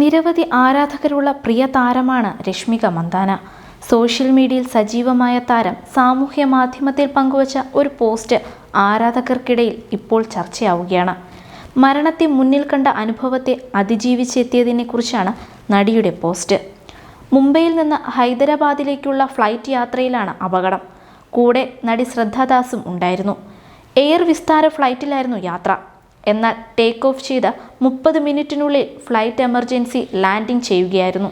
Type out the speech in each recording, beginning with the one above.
നിരവധി ആരാധകരുള്ള പ്രിയ താരമാണ് രശ്മിക മന്ദാന. സോഷ്യൽ മീഡിയയിൽ സജീവമായ താരം സാമൂഹ്യ മാധ്യമത്തിൽ പങ്കുവച്ച ഒരു പോസ്റ്റ് ആരാധകർക്കിടയിൽ ഇപ്പോൾ ചർച്ചയാവുകയാണ്. മരണത്തെ മുന്നിൽ കണ്ട അനുഭവത്തെ അതിജീവിച്ചെത്തിയതിനെക്കുറിച്ചാണ് നടിയുടെ പോസ്റ്റ്. മുംബൈയിൽ നിന്ന് ഹൈദരാബാദിലേക്കുള്ള ഫ്ലൈറ്റ് യാത്രയിലാണ് അപകടം. കൂടെ നടി ശ്രദ്ധാദാസും ഉണ്ടായിരുന്നു. എയർ വിസ്താര ഫ്ലൈറ്റിലായിരുന്നു യാത്ര. എന്നാൽ ടേക്ക് ഓഫ് ചെയ്ത മുപ്പത് മിനിറ്റിനുള്ളിൽ ഫ്ലൈറ്റ് എമർജൻസി ലാൻഡിംഗ് ചെയ്യുകയായിരുന്നു.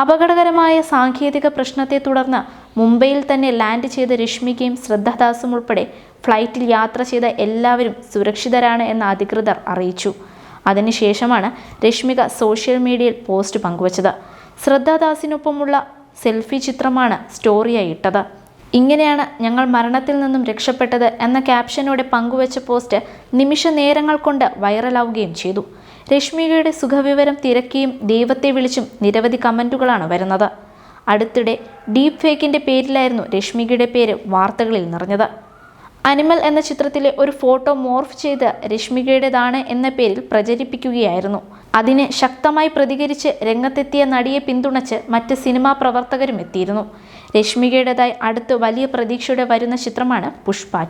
അപകടകരമായ സാങ്കേതിക പ്രശ്നത്തെ തുടർന്ന് മുംബൈയിൽ തന്നെ ലാൻഡ് ചെയ്ത രശ്മികയും ശ്രദ്ധദാസും ഉൾപ്പെടെ ഫ്ലൈറ്റിൽ യാത്ര ചെയ്ത എല്ലാവരും സുരക്ഷിതരാണ് എന്ന് അധികൃതർ അറിയിച്ചു. അതിനുശേഷമാണ് രശ്മിക സോഷ്യൽ മീഡിയയിൽ പോസ്റ്റ് പങ്കുവച്ചത്. ശ്രദ്ധാദാസിനൊപ്പമുള്ള സെൽഫി ചിത്രമാണ് സ്റ്റോറിയായി ഇട്ടത്. ഇങ്ങനെയാണ് ഞങ്ങൾ മരണത്തിൽ നിന്നും രക്ഷപ്പെട്ടത് എന്ന ക്യാപ്ഷനോടെ പങ്കുവച്ച പോസ്റ്റ് നിമിഷ നേരങ്ങൾ കൊണ്ട് വൈറലാവുകയും ചെയ്തു. രശ്മികയുടെ സുഖവിവരം തിരക്കിയും ദൈവത്തെ വിളിച്ചും നിരവധി കമന്റുകളാണ് വരുന്നത്. അടുത്തിടെ ഡീപ് ഫേക്കിന്റെ പേരിലായിരുന്നു രശ്മികയുടെ പേര് വാർത്തകളിൽ നിറഞ്ഞത്. അനിമൽ എന്ന ചിത്രത്തിലെ ഒരു ഫോട്ടോ മോർഫ് ചെയ്ത് രശ്മികയുടേതാണ് എന്ന പേരിൽ പ്രചരിപ്പിക്കുകയായിരുന്നു. അതിന് ശക്തമായി പ്രതികരിച്ച് രംഗത്തെത്തിയ നടിയെ പിന്തുണച്ച് മറ്റ് സിനിമാ പ്രവർത്തകരും എത്തിയിരുന്നു. രശ്മികയുടേതായി അടുത്ത് വലിയ പ്രതീക്ഷയോടെ വരുന്ന ചിത്രമാണ് പുഷ്പ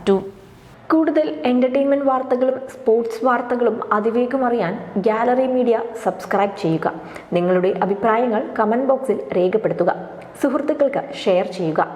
കൂടുതൽ എന്റർടൈൻമെന്റ് വാർത്തകളും സ്പോർട്സ് വാർത്തകളും അതിവേഗം അറിയാൻ ഗാലറി മീഡിയ സബ്സ്ക്രൈബ് ചെയ്യുക. നിങ്ങളുടെ അഭിപ്രായങ്ങൾ കമന്റ് ബോക്സിൽ രേഖപ്പെടുത്തുക. സുഹൃത്തുക്കൾക്ക് ഷെയർ ചെയ്യുക.